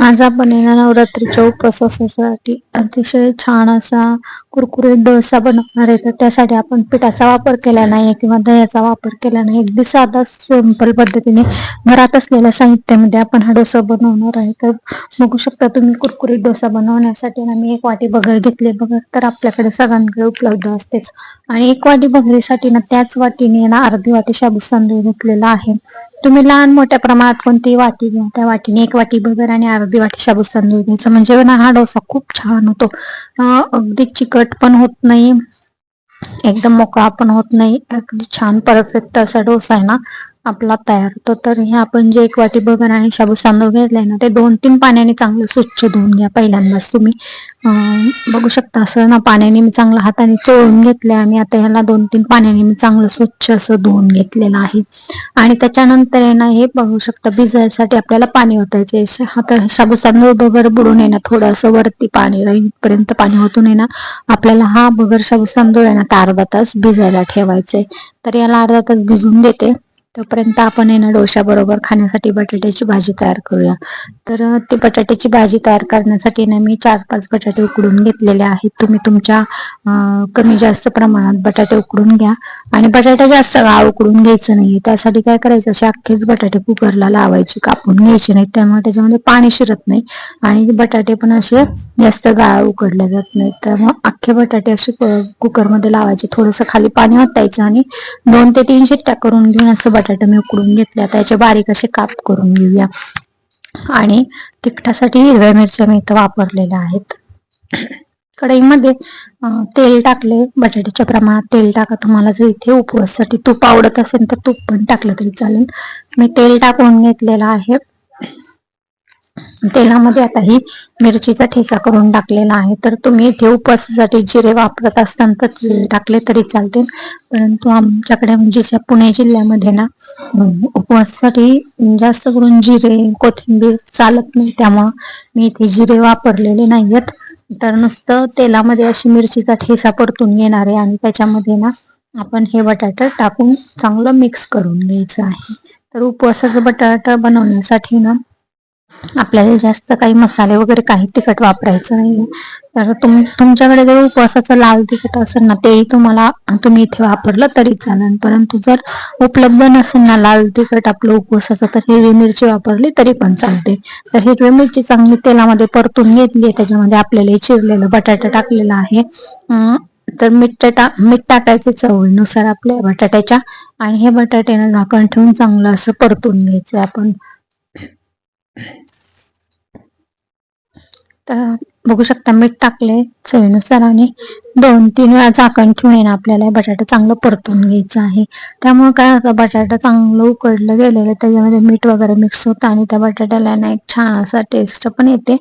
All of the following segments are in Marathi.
आज आपण येणार नवरात्रीच्या उपवासासाठी. अतिशय छान असा कुरकुरीत डोसा बनवणार आहे. तर त्यासाठी आपण पिठाचा वापर केला नाही किंवा दह्याचा वापर केला नाही. अगदी साधा सिंपल पद्धतीने घरात असलेल्या साहित्यामध्ये आपण हा डोसा बनवणार आहे. तर बघू शकता तुम्ही कुरकुरीत डोसा बनवण्यासाठी ना मी एक वाटी बगर घेतले बगर तर आपल्याकडे सगळ्यांकडे उपलब्ध असतेच. आणि एक वाटी बगरीसाठी ना त्याच वाटीने ना अर्धी वाटी शाबू तांदूळ घेतलेला आहे. तुम्ही लहान मोठ्या प्रमाणात कोणती वाटी घ्या त्या वाटीने एक वाटी बगर आणि अर्धी वाटी शाबूस तांदूळ घ्यायचं. म्हणजे ना हा डोसा खूप छान होतो. अगदी चिकट पण होत नाही. एकदम मोकळा पण होत नाही. अगदी छान परफेक्ट असा डोसा आहे ना. आपला तयार होतो. तर हे आपण जे एक वाटी बघा आणि शाबू तांदूळ घेतलाय ना ते दोन तीन पाण्याने चांगलं स्वच्छ धुवून घ्या पहिल्यांदाच तुम्ही. बघू शकता असं ना पाण्याने मी चांगलं हाताने चोळून घेतले आणि आता ह्याला दोन तीन पाण्याने मी चांगलं स्वच्छ असं धुवून घेतलेलं आहे. आणि त्याच्यानंतर आहे ना हे बघू शकता भिजायसाठी आपल्याला पाणी ओतायचे आता शाबू तांदूळ बगर बुडून येणार ना थोडंसं वरती पाणी राहील पर्यंत पाणी ओतून येणार ना आपल्याला हा बगर शाबू तांदूळ आहे ना अर्धा तास भिजायला ठेवायचे तर याला अर्धा तास भिजून देते. तोपर्यंत आपण आहे ना डोशा बरोबर खाण्यासाठी बटाट्याची भाजी तयार करूया. तर ती बटाट्याची भाजी तयार करण्यासाठी ना मी चार पाच बटाटे उकडून घेतलेले आहेत. तुम्ही तुमच्या कमी जास्त प्रमाणात बटाटे उकडून घ्या. आणि बटाटा जास्त गाळ उकडून घ्यायचं नाही त्यासाठी काय करायचं? असे अख्खेच बटाटे कुकरला लावायचे कापून घ्यायचे नाहीत. त्यामुळे त्याच्यामध्ये पाणी शिरत नाही. आणि बटाटे पण असे जास्त गाळ उकडले जात नाही तर मग अख्खे बटाटे असे कुकरमध्ये लावायचे. थोडस खाली पाणी ओतायचं आणि दोन ते तीन शिट्ट्या करून घेऊन असं बटाटे मी उकडून घेतले त्याचे बारीक असे काप करून घेऊया. आणि तिखटासाठी हिरव्या मिरच्या मी इथं वापरलेल्या आहेत. कढईमध्ये तेल टाकले. बटाट्याच्या प्रमाणात तेल टाका. तुम्हाला जर इथे उपवासासाठी तूप आवडत असेल तर तूप पण टाकलं तरी चालेल. मी तेल टाकून घेतलेलं आहे. तेलामध्ये आता ही मिरचीचा ठेचा करून टाकलेला आहे. तर तुम्ही इथे उपवासासाठी जिरे वापरत असताना तर टाकले तरी चालते परंतु आमच्याकडे म्हणजे पुणे जिल्ह्यामध्ये ना उपवासासाठी जास्त करून जिरे कोथिंबीर चालत नाही. त्यामुळं मी इथे जिरे वापरलेले नाहीयेत. तर नुसतं तेलामध्ये अशी मिरचीचा ठेसा परतून येणार आहे आणि त्याच्यामध्ये ना आपण हे बटाटा टाकून चांगलं मिक्स करून घ्यायचं आहे. तर उपवासाचं बटाटा बनवण्यासाठी ना आपल्याला जास्त काही मसाले वगैरे काही तिखट वापरायचं नाही तर तुम तुमच्याकडे जर उपवासाचं लाल तिखट असेल ना तेही तुम्हाला तुम्ही इथे वापरलं तरी चालेल. परंतु जर उपलब्ध नसेल ना लाल तिखट आपलं उपवासाचं तर हिरवी मिरची वापरली तरी पण चालते. तर हिरवी मिरची चांगली तेलामध्ये परतून घेतली त्याच्यामध्ये आपल्याला चिरलेलं बटाटा टाकलेला आहे. तर मीठ टा मीठ टाकायचे चवळीनुसार आपल्या बटाट्याच्या. आणि हे बटाट्यानं झाकण ठेवून चांगलं असं परतून घ्यायचं. आपण तर बघू शकता मीठ टाकले चवीनुसार आणि दोन तीन वेळा झाकण ठेवून येणं आपल्याला बटाटा चांगलं परतून घ्यायचं आहे. त्यामुळे काय होतं बटाटा चांगलं उकडलं गेलेलं त्याच्यामध्ये मीठ वगैरे मिक्स होतं आणि त्या बटाट्याला ना एक छान असा टेस्ट पण येते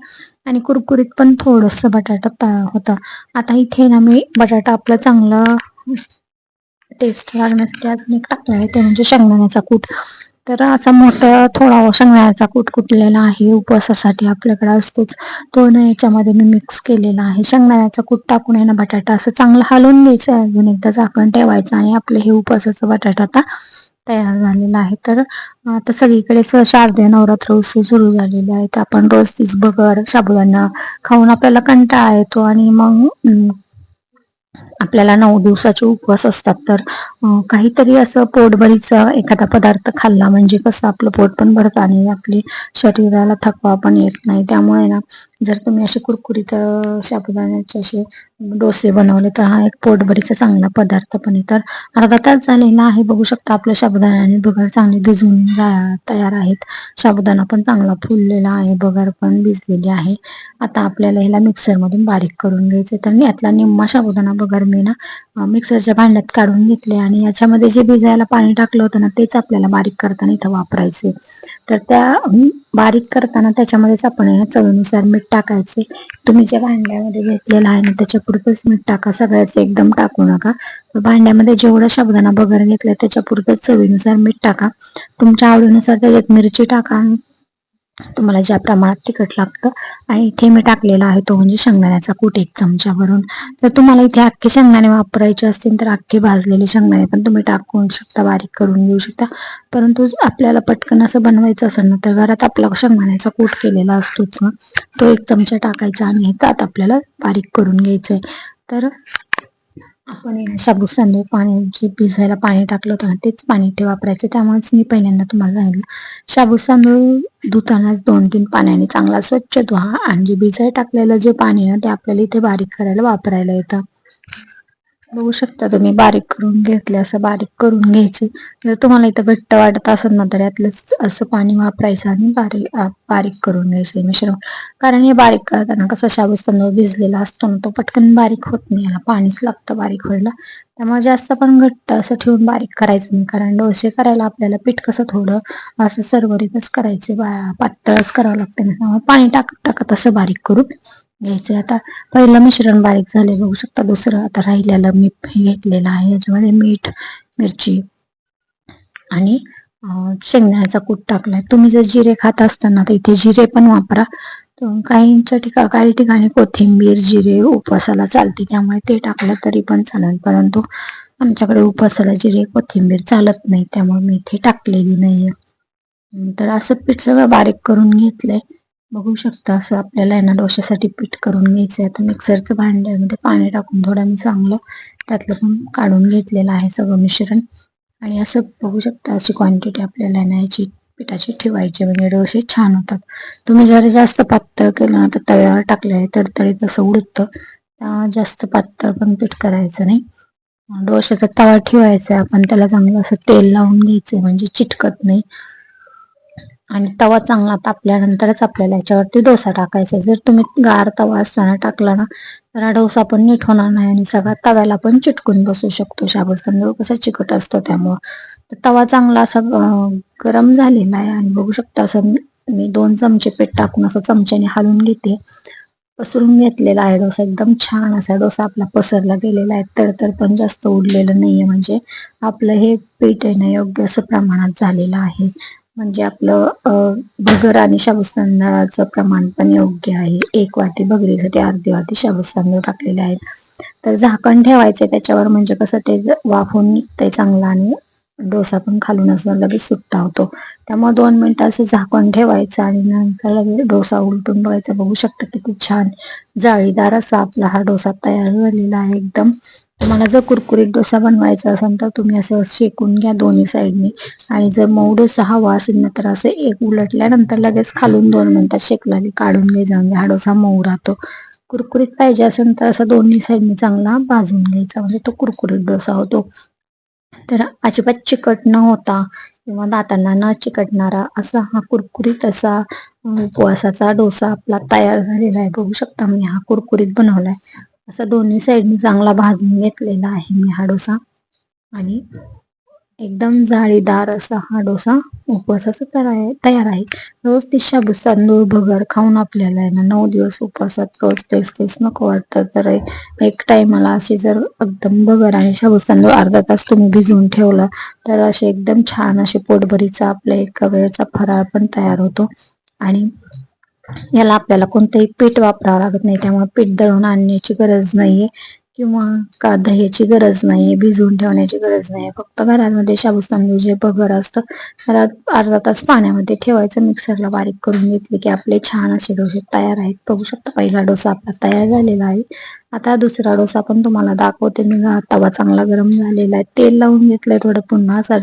आणि कुरकुरीत पण थोडस बटाटा होतं. आता इथे ना मी बटाटा आपलं चांगलं टेस्ट लागण्यासाठी अजून एक टाकलं आहे ते म्हणजे शेंगदाण्याचा कूट. तर असा मोठा थोडा शेंगदाण्याचा कूट कुटलेला आहे उपवासासाठी आपल्याकडे असतोच. तो ना याच्यामध्ये मी मिक्स केलेला आहे. शेंगदाण्याचा कूट टाकून आहे ना बटाटा असं चांगलं हलवून घ्यायचं अजून एकदा झाकण ठेवायचं आणि आपलं हे उपवासाचं बटाटा आता तयार झालेला आहे. तर आता सगळीकडे शारदीय नवरात्र उत्सव सुरू झालेले आहेत. आपण रोज तीच बगर साबुदाणा खाऊन आपल्याला कंटाळा येतो आणि मग आपल्याला नऊ दिवसाचे उपवास असतात. तर काहीतरी असं पोटभरीचा एखादा पदार्थ खाल्ला म्हणजे कसं आपलं पोट पण भरतं आणि आपली शरीराला थकवा पण येत नाही. त्यामुळे ना जर तुम्ही असे कुरकुरीत साबुदाण्याचे असे डोसे बनवले तर हा एक पोटभरीचा चांगला पदार्थ पण आहे. तर अर्धा तास झालेला आहे बघू शकता आपल्या साबुदाणा आणि बगर चांगले भिजून तयार आहेत. साबुदाणा पण चांगला फुललेला आहे बगर पण भिजलेली आहे. आता आपल्याला ह्याला मिक्सरमधून बारीक करून घ्यायचे तर यातला निम्मा साबुदाणा बगर मी ना मिक्सरच्या भांड्यात काढून घेतले आणि याच्यामध्ये जे भिजायला पाणी टाकलं होतं ना तेच आपल्याला बारीक करताना इथं वापरायचे तर त्या बारीक करताना त्याच्यामध्येच आपण चवीनुसार मीठ टाकायचे. तुम्ही ज्या भांड्यामध्ये घेतलेलं आहे ना त्याच्या पुरतच मीठ टाका. सगळ्याच एकदम टाकू नका. भांड्यामध्ये जेवढं शब्दांना बगर घेतलं त्याच्या पुरतच चवीनुसार मीठ टाका. तुमच्या आवडीनुसार त्याच्यात मिरची टाका. तुम्हाला ज्या प्रमाणात तिखट लागतं आणि इथे मी टाकलेला आहे तो म्हणजे शेंगदाण्याचा कूट एक चमचा भरून जर तुम्हाला इथे अख्खे शेंगदाणे वापरायचे असतील तर अख्खे भाजलेले शेंगदाणे पण तुम्ही टाकून शकता बारीक करून घेऊ शकता. परंतु आपल्याला पटकन असं बनवायचं असेल ना तर घरात आपला शेंगदाण्याचा कूट केलेला असतोच ना. तो एक चमचा टाकायचा आणि हे त्यात आपल्याला बारीक करून घ्यायचंय. तर आपण शाबू तांदूळ पाणी जे भिजायला पाणी टाकलं होतं ना तेच पाणी ते वापरायचं. त्यामुळेच मी पहिल्यांदा तुम्हाला सांगितलं. शाबू तांदूळ धुतानाच दोन तीन पाण्याने चांगला स्वच्छ धुवा आणि जे भिजायला टाकलेलं जे पाणी आहे ते आपल्याला इथे बारीक करायला वापरायला येतं. बघू शकता तुम्ही बारीक करून घेतले असं बारीक करून घ्यायचे. जर तुम्हाला इथं घट्ट वाटत असेल ना तर यातलं असं पाणी वापरायचं आणि बारीक बारीक करून घ्यायचं मिश्रण कारण हे बारीक करताना कसं शाबूस तांदूळ भिजलेला असतो ना तो पटकन बारीक होत नाही याला पाणीच लागतं बारीक व्हायला. त्यामुळे जास्त पण घट्ट असं ठेवून बारीक करायचं नाही कारण डोसे करायला आपल्याला पीठ कसं थोडं असं सर्वरीतच करायचे पातळच करावं लागतं त्यामुळे पाणी टाकत टाकत असं बारीक करून घ्यायचे. आता पहिलं मिश्रण बारीक झाले बघू शकता दुसरं. आता राहिलेलं मी घेतलेलं आहे. याच्यामध्ये मीठ मिरची आणि शेंगदाण्याचा कूट टाकलाय. तुम्ही जर जिरे खात असताना तर इथे जिरे पण वापरा. काहींच्या ठिकाणी काही ठिकाणी कोथिंबीर जिरे उपवासाला चालते. त्यामुळे ते टाकलं तरी पण चालेल. परंतु आमच्याकडे उपवासाला जिरे कोथिंबीर चालत नाही. त्यामुळे मी इथे टाकलेली नाहीये. तर असं पीठ सगळं बारीक करून घेतलंय. बघू शकता असं आपल्याला आहे ना डोश्यासाठी पीठ करून घ्यायचं आहे आता मिक्सरचं भांड्यामध्ये पाणी टाकून थोडं मी चांगलं त्यातलं पण काढून घेतलेलं आहे सगळं मिश्रण. आणि असं बघू शकता अशी क्वांटिटी आपल्याला ना याची पिठाची ठेवायची म्हणजे डोसे छान होतात. तुम्ही जर जास्त पातळ केलं ना तर तव्यावर टाकलं तडतडीत असं उडतं. त्यामुळे जास्त पातळ पण पीठ करायचं नाही. डोशाचा तवा ठेवायचा आपण त्याला चांगलं असं तेल लावून घ्यायचं म्हणजे चिटकत नाही. आणि तवा चांगला तापल्यानंतरच आपल्याला याच्यावरती डोसा टाकायचा जर तुम्ही गार तवा असताना टाकला ना तर हा डोसा पण नीट होणार नाही आणि सगळा तव्याला पण चिटकून बसू शकतो. शाबूस तांदूळ कसा चिकट असतो त्यामुळं. तर तवा चांगला असा गरम झालेला आहे आणि बघू शकता असं मी दोन चमचे पीठ टाकून असं चमच्याने हालून घेते. पसरून घेतलेला आहे डोसा एकदम छान असा डोसा आपला पसरला गेलेला आहे. तर तर पण जास्त उडलेलं नाहीये. म्हणजे आपलं हे पीठ आहे ना योग्य असं प्रमाणात झालेलं आहे. म्हणजे आपलं भगर आणि शाबूस तांदळाचं प्रमाण पण योग्य आहे. एक वाटी भगरीसाठी अर्धी वाटी शाबूस तांदूळ टाकलेले आहेत. तर झाकण ठेवायचे त्याच्यावर म्हणजे कसं ते वाफून निघतंय चांगलं आणि डोसा पण खालून असं लगेच सुट्टा होतो. त्यामुळे दोन मिनिटं असं झाकण ठेवायचं आणि नंतर लगेच डोसा उलटून बघायचा. बघू शकता किती छान जाळीदार असा आपला हा डोसा तयार झालेला आहे एकदम. तुम्हाला जर कुरकुरीत डोसा बनवायचा असेल तर तुम्ही असं शेकून घ्या दोन्ही साईडने आणि जर मऊ डोसा हवा असेल ना तर असं एक उलटल्यानंतर लगेच खालून दोन मिनिटात शेकला काढून घे जाऊन. हा डोसा मऊ राहतो. कुरकुरीत पाहिजे असेल तर असं दोन्ही साईडने चांगला भाजून घ्यायचा. म्हणजे तो कुरकुरीत डोसा होतो. तर अजिबात चिकट न होता किंवा दातांना न चिकटणारा असा हा कुरकुरीत असा उपवासाचा डोसा आपला तयार झालेला आहे. बघू शकता मी हा कुरकुरीत बनवलाय. असा दोन्ही साईडने चांगला भाजून घेतलेला आहे मी हा डोसा. आणि एकदम जाळीदार असा हा डोसा उपवासाचा तयार आहे रोज ते शाबूस तांदूळ भगर खाऊन आपल्याला आहे ना नऊ दिवस उपवासात रोज तेच तेच नको वाटतं. तर एक टाइमला असे जर एकदम भगर आणि शाबूस तांदूळ अर्धा तास तुम्ही भिजवून ठेवलं तर असे एकदम छान असे पोटभरीचा आपल्या एका वेळचा फराळ पण तयार होतो. आणि याला आपल्याला कोणतंही पीठ वापरावं लागत नाही त्यामुळे पीठ दळून आणण्याची गरज नाहीये. किंवा का दह्याची गरज नाहीये भिजवून ठेवण्याची गरज नाहीये. फक्त घरामध्ये शाबूस तांदूळ जे बगर असतं घरात अर्धा तास पाण्यामध्ये ठेवायचं मिक्सरला बारीक करून घेतले की आपले छान असे डोसे तयार आहेत. बघू शकता पहिला डोसा आपला तयार झालेला आहे. आता दुसरा डोसा पण तुम्हाला दाखवते मी. तवा चांगला गरम झालेला आहे. तेल लावून घेतलंय थोडं. पुन्हा असा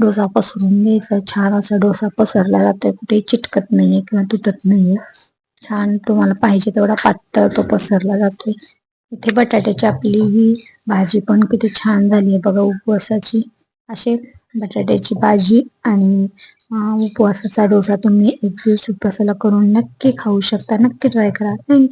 डोसा पसरून घ्यायचा. छान असा डोसा पसरला जातोय. कुठेही चिटकत नाहीये किंवा तुटत नाहीये. छान तुम्हाला पाहिजे तेवढा पातळ तो पसरला जातोय. इथे बटाट्याची आपली ही भाजी पण किती छान झाली आहे. बघा उपवासाची असे बटाट्याची भाजी आणि उपवासाचा डोसा तुम्ही एक दिवस उपवासाला करून नक्की खाऊ शकता. नक्की ट्राय करा. थँक्यू